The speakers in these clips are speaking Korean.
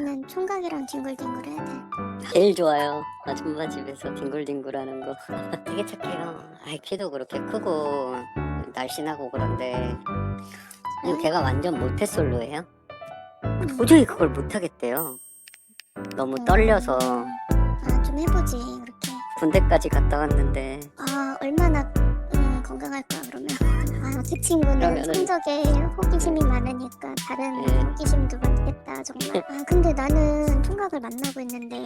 너네는 총각이랑 뒹굴뒹굴해야 돼. 제일 좋아요. 아줌마 집에서 뒹굴뒹굴하는 거. 되게 착해요. 아이 키도 그렇게 크고 날씬하고 그런데 이거 걔가 완전 모태솔로예요. 도저히 그걸 못하겠대요. 너무 떨려서 아, 좀 해보지, 그렇게. 군대까지 갔다 왔는데 아, 얼마나 음. 아, 그 친구는 그러면은- 성적에 호기심이 많으니까 다른 네. 호기심도 많겠다, 정말. 아, 근데 나는 총각을 만나고 있는데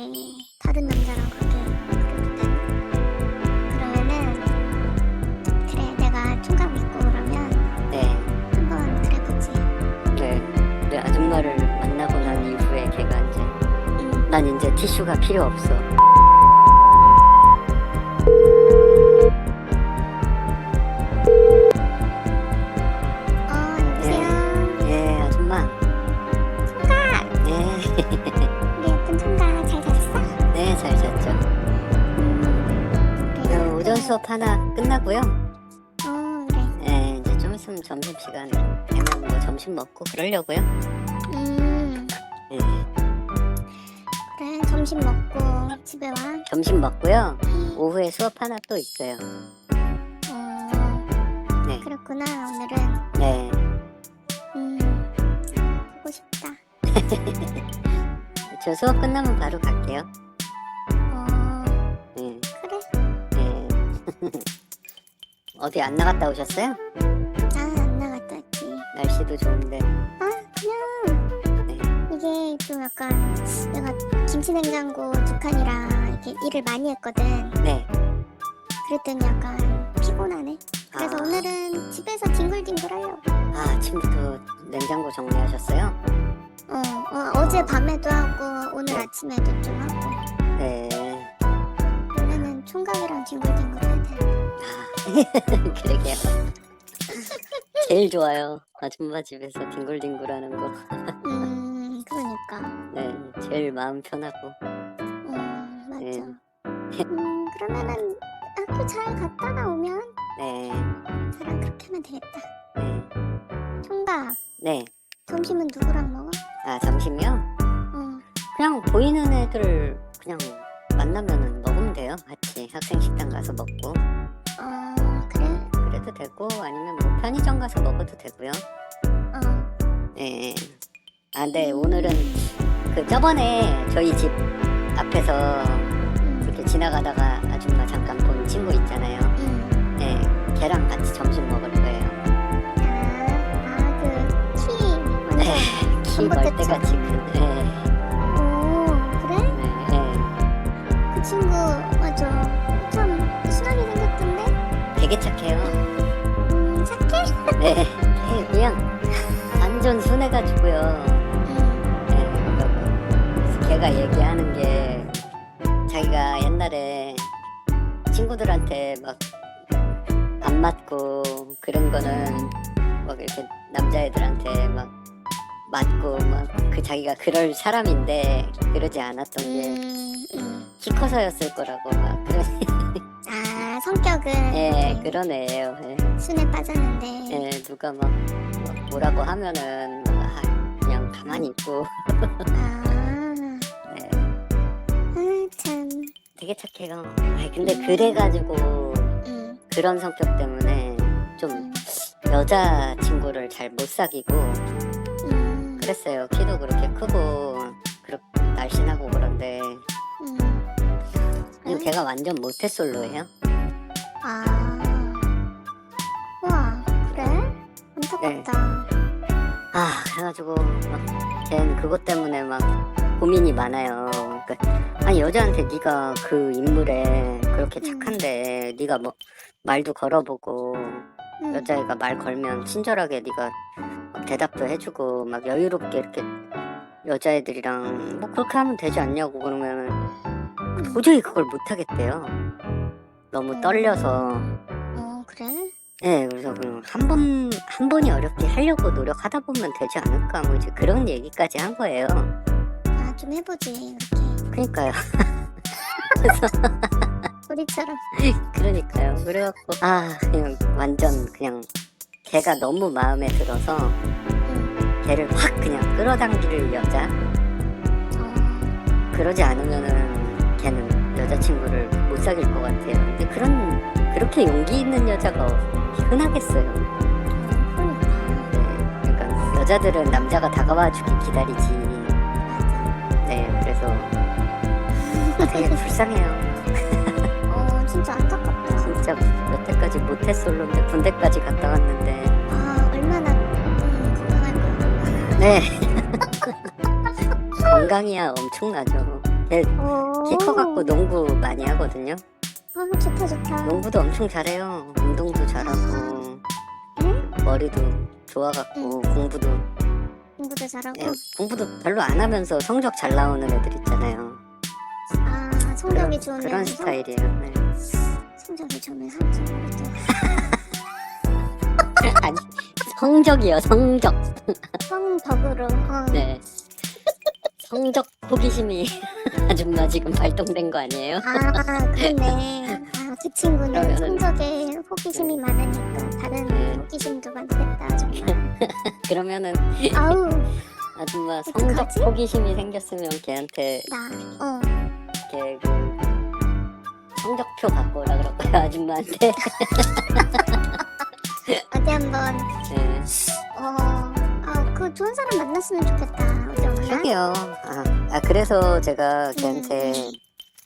다른 남자랑 그렇게 그래도 되나? 그러면은 그래, 내가 총각 믿고 그러면 네, 한번 그래 보지. 네, 우리 아줌마를 만나고 난 이후에 걔가 이제 음. 난 이제 티슈가 필요 없어. 어, 수업 하나 끝나고요. 어, 그래. 네, 이제 좀 있으면 점심 시간 되면 뭐 점심 먹고 그러려고요. 음, 네, 그래. 점심 먹고 집에 와. 점심 먹고요. 오후에 수업 하나 또 있어요. 어, 네, 그렇구나. 오늘은. 네. 음, 보고 싶다. 저 수업 끝나면 바로 갈게요. 어디 안 나갔다 오셨어요? 아, 안 나갔다 왔지. 날씨도 좋은데. 아, 그냥. 네. 이게 좀 약간 내가 김치냉장고 두 칸이랑 이렇게 일을 많이 했거든. 네. 그랬더니 약간 피곤하네. 그래서 아. 오늘은 집에서 뒹굴뒹굴 하려고. 아, 아침부터 냉장고 정리하셨어요? 어, 어, 어제 밤에도 하고 오늘 아침에도 좀 하고. 네. 총각이랑 뒹굴뒹굴 해야 돼. 아, 그러게요. 제일 좋아요. 아줌마 집에서 뒹굴뒹굴하는 거. 음, 그러니까. 네, 제일 마음 편하고. 음. 네. 음, 그러면은 학교 잘 갔다 나오면 네, 저랑 그렇게 하면 되겠다. 네, 총각, 네. 점심은 누구랑 먹어? 아, 점심이요? 어, 그냥 보이는 애들 그냥 만나면은 먹으면 돼요. 학생 식당 가서 먹고. 어, 그래? 그래도 되고, 아니면 뭐 편의점 가서 먹어도 되고요. 어, 네. 아, 네, 오늘은 그 저번에 저희 집 앞에서 음, 이렇게 지나가다가 아줌마 잠깐 본 친구 있잖아요. 음. 네, 걔랑 같이 점심 먹을 거예요. 아, 아, 그, 키, 완전. 네, 키 전봇대 멀때같이 큰. 네, 되게 착해요. 음, 착해? 네, 네, 그냥 완전 순해가지고요. 음, 네, 그래서 걔가 얘기하는 게 자기가 옛날에 친구들한테 막 안 맞고 그런 거는 막 이렇게 남자애들한테 막 맞고 막 그 자기가 그럴 사람인데 그러지 않았던 게 음, 음. 키 커서였을 거라고 막 그런 아, 성격은 예 그런 애예요. 예. 순에 빠졌는데. 예, 누가 막, 막 뭐라고 하면은 막 아, 그냥 가만히 있고 아, 네, 아, 참. 되게 착해요. 아이, 근데 그래가지고 음, 그런 성격 때문에 좀 음, 여자 친구를 잘 못 사귀고 음, 그랬어요. 키도 그렇게 크고 그렇 날씬하고 그런데 음. 이거 걔가 완전 모태솔로예요. 안타깝다. 아 그래가지고 막 걔는 그것 때문에 막 고민이 많아요. 그러니까 아니 여자한테 네가 그 인물에 그렇게 착한데 네가 뭐 말도 걸어보고 음, 여자애가 말 걸면 친절하게 네가 막 대답도 해주고 막 여유롭게 이렇게 여자애들이랑 뭐 그렇게 하면 되지 않냐고 그러면 음. 도저히 그걸 못 하겠대요. 너무 떨려서. 어, 그래? 네, 그래서 그냥 한 번, 한 번이 어렵게 하려고 노력하다 보면 되지 않을까, 뭐 이제 그런 얘기까지 한 거예요. 아, 좀 해보지, 이렇게. 그러니까요. 우리처럼. 그러니까요. 그래갖고, 아, 그냥 완전 그냥 걔가 너무 마음에 들어서 음, 걔를 확 그냥 끌어당길 여자? 그러지 않으면은 걔는 여자친구를 못 사귈 것 같아요. 근데 그런 그렇게 용기 있는 여자가 흔하겠어요. 그러니까 네, 그러니까 여자들은 남자가 다가와 주길 기다리지. 네, 그래서 아, 되게 불쌍해요. 어 진짜 안타깝다. 진짜 여태까지 모태솔로인데 군대까지 갔다 왔는데. 아 얼마나 음, 건강할까. 네. 건강이야 엄청나죠. 걔 오. 키 커갖고 농구 많이 하거든요. 아 좋다 좋다. 농구도 엄청 잘해요. 운동도 잘하고 응? 머리도 좋아갖고 공부도 공부도 잘하고. 예, 공부도 별로 안 하면서 성적 잘 나오는 애들 있잖아요. 아 성적이 그런, 좋으면 그런 성- 스타일이에요. 네. 성적이 좋으면 성적이 아니 성적이요 성적. 성덕으로. 어. 네. 성적 호기심이 아줌마 지금 발동된 거 아니에요? 아 그렇네. 아 그 친구는 그러면은- 성적에 호기심이 많으니까 다른 네. 호기심도 많겠다 정말. 그러면은 아우 아줌마 성적 어떡하지? 호기심이 생겼으면 걔한테 나 어. 걔그 성적표 갖고 오라 그럴 거예요 아줌마한테. 어디 한번 네. 어 아 그 좋은 사람 만났으면 좋겠다. 어디? 그러게요. 아, 아 그래서 제가 걔한테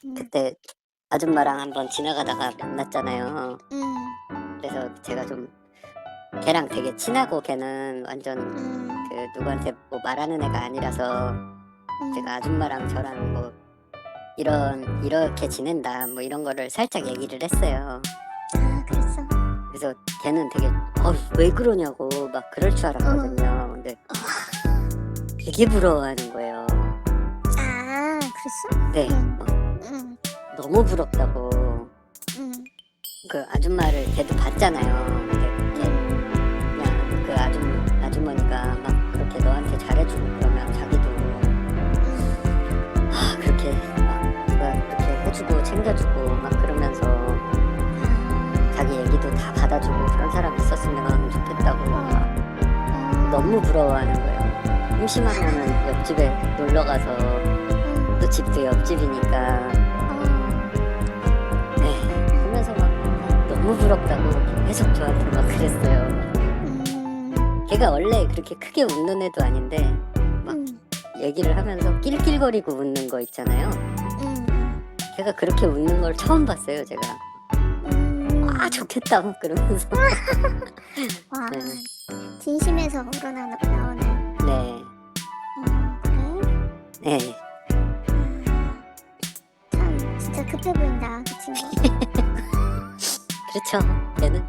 음, 그때 아줌마랑 한번 지나가다가 만났잖아요. 음, 그래서 제가 좀 걔랑 되게 친하고 걔는 완전 음, 그 누구한테 뭐 말하는 애가 아니라서 음. 제가 아줌마랑 저랑 뭐 이런 이렇게 지낸다 뭐 이런 거를 살짝 얘기를 했어요. 아 그랬어. 그래서 걔는 되게 어, 왜 그러냐고 막 그럴 줄 알았거든요. 근데 되게 부러워하는 거예요. 아 그랬어? 네, 응. 막 응, 너무 부럽다고. 응. 그 아줌마를 걔도 봤잖아요. 근데 걔 음, 그냥 그 아줌 아주머니가 막 그렇게 너한테 잘해주고 그러면 자기도 음. 아 그렇게 막 누가 그렇게 해주고 챙겨주고 막 그러면서 아, 자기 얘기도 다 받아주고 그런 사람 있었으면 좋겠다고 막 어, 너무 부러워하는 거예요. 심심하면은 옆집에 놀러 가서 음, 또 집도 옆집이니까 어, 네 그러면서 막 너무 부럽다고 계속 저한테 막 그랬어요. 음, 걔가 원래 그렇게 크게 웃는 애도 아닌데 막 음, 얘기를 하면서 낄낄거리고 웃는 거 있잖아요. 음, 걔가 그렇게 웃는 걸 처음 봤어요, 제가. 음. 아, 좋겠다, 막 그러면서. 와, 네. 진심에서 우러나 나오는. 네, 음, 그래? 네. 아, 참 진짜 급해 보인다 그 친구. 그렇죠. 걔는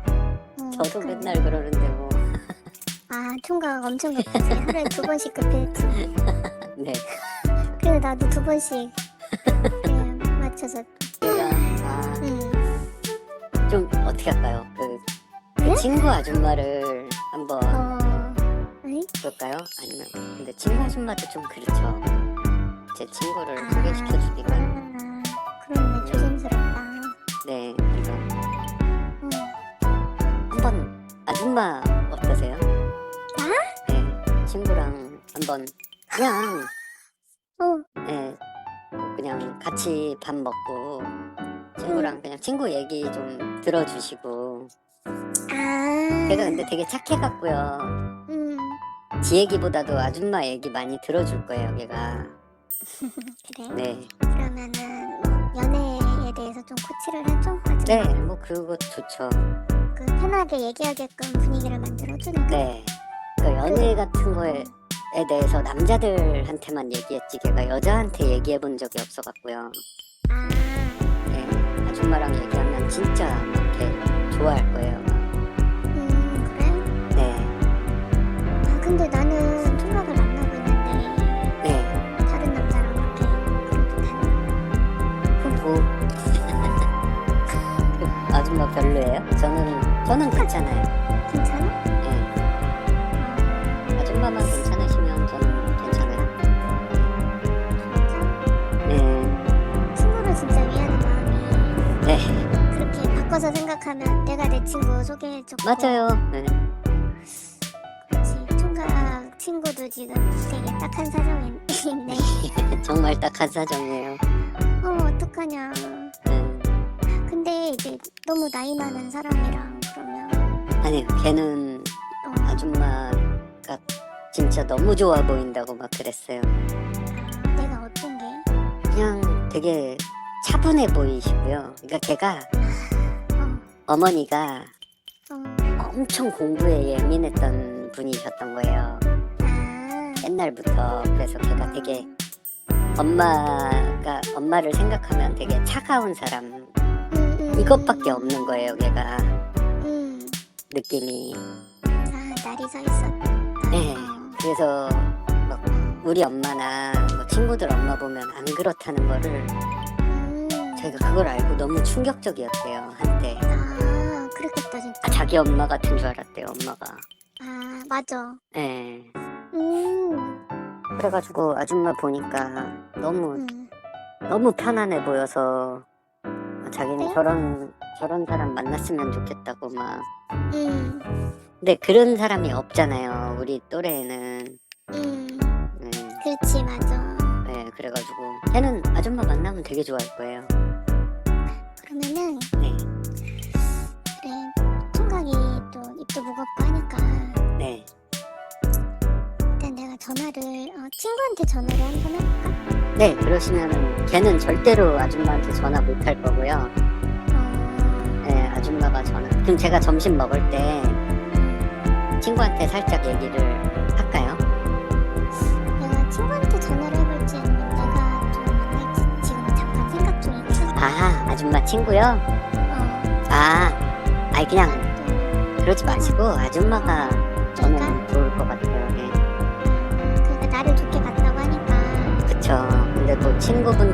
어, 저도 그- 맨날 그러는데 뭐. 아 총각 엄청 급하지. 하루에 두 번씩 급했지. 네. 그래서 나도 두 번씩 네, 맞춰서. 제가, 아, 음, 좀 어떻게 할까요? 그, 그 네? 친구 아줌마를 어, 볼까요? 아니면, 근데 친구 아줌마도 좀 그렇죠. 제 친구를 아. 소개시켜 주기가. 아, 그렇네 조심스럽다. 네, 그래서 음. 한번 아줌마 어떠세요? 네, 친구랑 한번 그냥 어, 네, 그냥 같이 밥 먹고 친구랑 그냥 친구 얘기 좀 들어주시고 아. 걔가 근데 되게 착해갖고요 음, 지 얘기보다도 아줌마 얘기 많이 들어줄 거예요 걔가 그래. 네, 그러면은 뭐 연애에 대해서 좀 코치를 해줘. 네, 뭐 그거 좋죠 그 편하게 얘기하게끔 분위기를 만들어주는 거. 네, 그 연애 같은 거에 에 대해서 남자들한테만 얘기했지 걔가 여자한테 얘기해 본 적이 없어 갖고요 아, 네, 아줌마랑 얘기하면 진짜 막 이렇게 좋아할 거예요. 근데 나는 총각을 만나고 있는데 네. 다른 남자랑 그렇게? 그럼 뭐 그 아줌마 별로예요? 저는 저는 괜찮아요. 괜찮아? 네. 아줌마만 괜찮으시면 저는 괜찮아요. 진짜? 네, 친구를 진짜 위하는 마음이 네, 그렇게 바꿔서 생각하면 내가 내 친구 소개해줬고 맞아요. 네, 친구도 지금 되게 딱한 사정이 있네 정말 딱한 사정이에요. 어 어떡하냐. 네. 근데 이제 너무 나이 많은 사람이랑 그러면 아니요, 걔는 어, 아줌마가 진짜 너무 좋아 보인다고 막 그랬어요. 내가 어떤 게? 그냥 되게 차분해 보이시고요. 그러니까 걔가 어, 어머니가 어, 엄청 공부에 예민했던 분이셨던 거예요. 아, 옛날부터. 그래서 걔가 되게 엄마가 엄마를 생각하면 되게 차가운 사람 음, 음, 이것밖에 없는 거예요. 걔가 음, 느낌이. 아 날이 서 있었다. 네. 어, 그래서 막 우리 엄마나 뭐 친구들 엄마 보면 안 그렇다는 거를 음, 저희가 그걸 알고 너무 충격적이었대요 한때. 아 그렇겠다 진짜. 아, 자기 엄마 같은 줄 알았대요 엄마가. 아 맞아. 네. 음, 그래가지고 아줌마 보니까 너무 음, 너무 편안해 보여서 자기는 네? 저런 저런 사람 만났으면 좋겠다고 막. 음, 근데 그런 사람이 없잖아요 우리 또래에는. 음, 네. 그렇지 맞아. 네, 그래가지고 걔는 아줌마 만나면 되게 좋아할 거예요. 그러면은 친구한테 전화를 한번 해볼까? 네, 그러시면은 걔는 절대로 아줌마한테 전화 못 할 거고요. 어, 네, 아줌마가 전화. 그럼 제가 점심 먹을 때 음, 친구한테 살짝 얘기를 할까요? 내가 친구한테 전화를 해볼지 아니면 내가 좀 만날지 지금 잠깐 생각 중이거든. 아, 아줌마 친구요? 어, 아, 아이 그냥 또 그러지 마시고 아줌마가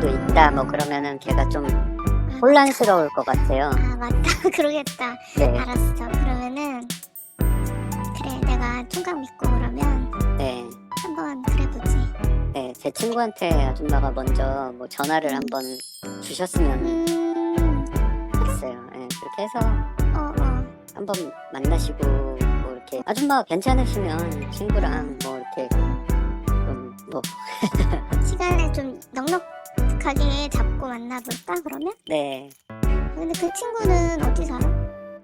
친구분도 있다 뭐 그러면은 걔가 좀 아, 혼란스러울 것 같아요. 아 맞다 그러겠다. 네, 알았어. 그러면은 그래 내가 총각 믿고 그러면 네. 한번 그래보지. 네, 제 친구한테 아줌마가 먼저 뭐 전화를 한번 주셨으면 음, 했어요. 네, 그렇게 해서 어 어. 한번 만나시고 뭐 이렇게 아줌마 괜찮으시면 친구랑 뭐 이렇게 좀뭐 시간을 좀 넉넉하게 잡고 만나볼까 그러면? 네, 근데 그 친구는 어디 살아?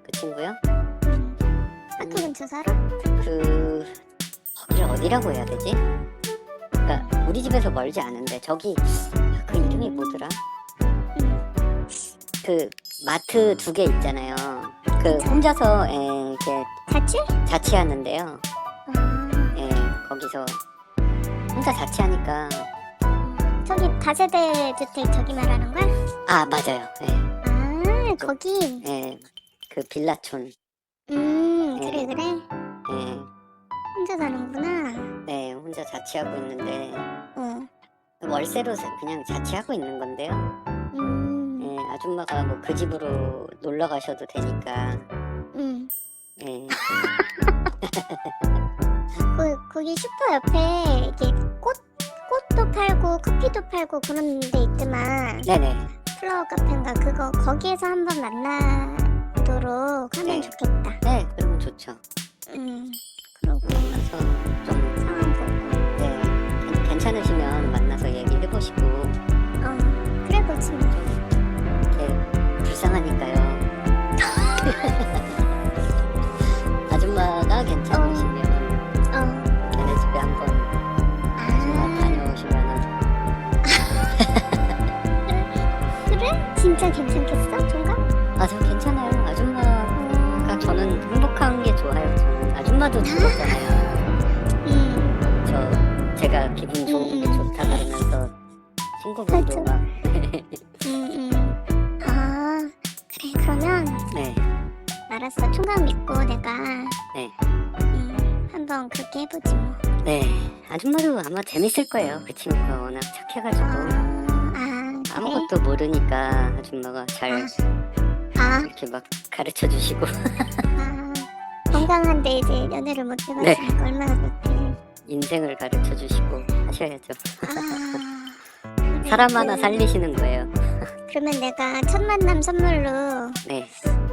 그 친구요? 음, 학교 근처 살아? 그 거기를 어디라고 해야 되지? 그러니까 우리 집에서 멀지 않은데 저기 그 이름이 뭐더라? 음, 그 마트 두 개 있잖아요. 그 혼자서 예, 이렇게 자취? 자취하는데요. 아, 예, 거기서 혼자 자취하니까 저기 다세대 주택 저기 말하는 거야? 아 맞아요. 예, 아, 거기. 예, 그 빌라촌. 음, 네. 그래 그래. 예, 혼자 사는구나. 네, 혼자 자취하고 있는데 어, 월세로 사- 그냥 자취하고 있는 건데요. 음, 예, 아줌마가 뭐 그 집으로 놀러 가셔도 되니까. 음. 예, 그 거기 슈퍼 옆에 이렇게 꽃 꽃도 팔고 커피도 팔고 그런 데 있지만 네네. 플라워 카페인가 그거 거기에서 한번 만나도록 하면 네. 좋겠다. 네, 그러면 좋죠. 음, 그러고 그래서 좀 상황 보고. 네, 괜- 괜찮으시면 만나서 얘기해 보시고 어, 그래 보지 뭐. 이렇게 불쌍하니까요. 진짜 괜찮겠어, 종각? 아저 괜찮아요. 아줌마가 어, 저는 행복한 게 좋아요. 저는 아줌마도 좋았잖아요. 음, 저 제가 기분 좋은 게 음, 음. 좋다 그러면서 친구분도. 막 음, 음. 아, 그래 그러면 네, 알았어. 총각 믿고 내가 네. 음, 한번 그렇게 해보지 뭐. 네, 아줌마도 아마 재밌을 거예요. 그 친구가 워낙 착해가지고 아, 아? 아무것도 모르니까 아줌마가 잘 아, 이렇게 막 가르쳐 주시고 아, 건강한데 이제 연애를 못 네. 해봤으니까 얼마나 좋지. 인생을 가르쳐 주시고 하셔야죠. 아, 그래, 사람 하나 그- 살리시는 거예요. 그러면 내가 첫 만남 선물로 네,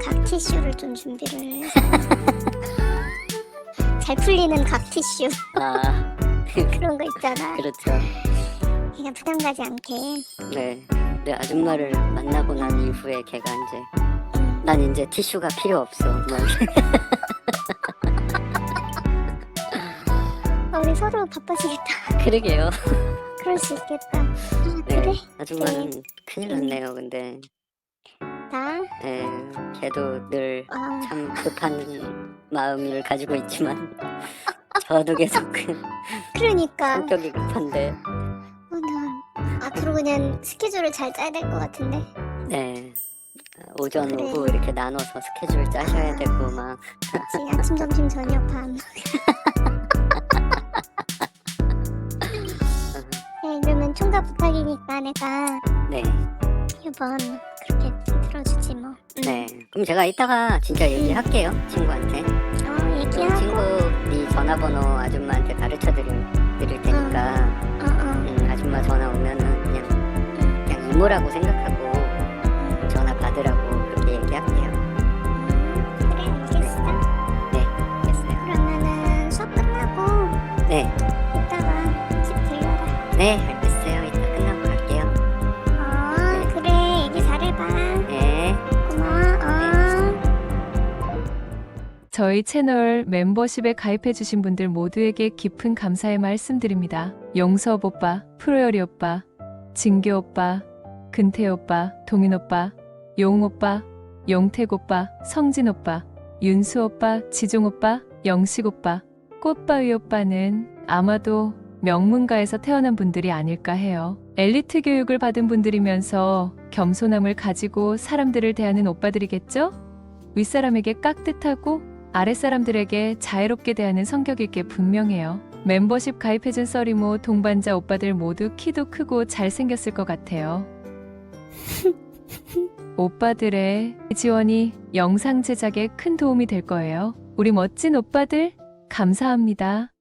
각 티슈를 좀 준비를 잘 풀리는 각 티슈 아 그런 거 있잖아. 그렇죠. 그냥 부담 가지 않게. 네. 내 아줌마를 만나고 난 이후에 걔가 이제 음. 난 이제 티슈가 필요 없어. 뭐 아, 우리 서로 바빠지겠다. 그러게요. 그럴 수 있겠다. 아, 네. 그래? 아줌마는 큰일 났네요. 근데 나? 예, 걔도 늘 아, 참 급한 마음을 가지고 있지만 저도 계속 그 그러니까. 성격이 급한데 앞으로 그냥 스케줄을 잘 짜야 될 것 같은데. 네 오전 그래. 오후 이렇게 나눠서 스케줄 짜셔야 되고 막 그치, 아침, 점심, 저녁, 밤. 네, 그러면 총각 부탁이니까 내가 네, 이번 그렇게 들어주지 뭐. 응. 네. 그럼 제가 이따가 진짜 얘기할게요 친구한테. 어, 그 얘기하고. 친구 이 전화번호 아줌마한테 가르쳐 드릴, 드릴 테니까 어, 어. 음, 아줌마 전화 오면 이모라고 생각하고 음, 전화 받으라고 그렇게 얘기할게요. 그래, 알겠어. 네, 알겠어요. 그러면은 수업 끝나고 네, 이따가 집 들려라. 네, 알겠어요. 이따 끝나고 갈게요. 어, 그래, 얘기 잘해봐. 네. 고마워. 어. 저희 채널 멤버십에 가입해주신 분들 모두에게 깊은 감사의 말씀드립니다. 용섭 오빠, 프로열이 오빠, 진규 오빠, 근태 오빠, 동인 오빠, 용 오빠, 용택 오빠, 성진 오빠, 윤수 오빠, 지종 오빠, 영식 오빠, 꽃바위 오빠는 아마도 명문가에서 태어난 분들이 아닐까 해요. 엘리트 교육을 받은 분들이면서 겸손함을 가지고 사람들을 대하는 오빠들이겠죠? 윗사람에게 깍듯하고 아랫사람들에게 자애롭게 대하는 성격일 게 분명해요. 멤버십 가입해준 썰이모 동반자 오빠들 모두 키도 크고 잘생겼을 것 같아요. 오빠들의 지원이 영상 제작에 큰 도움이 될 거예요. 우리 멋진 오빠들, 감사합니다.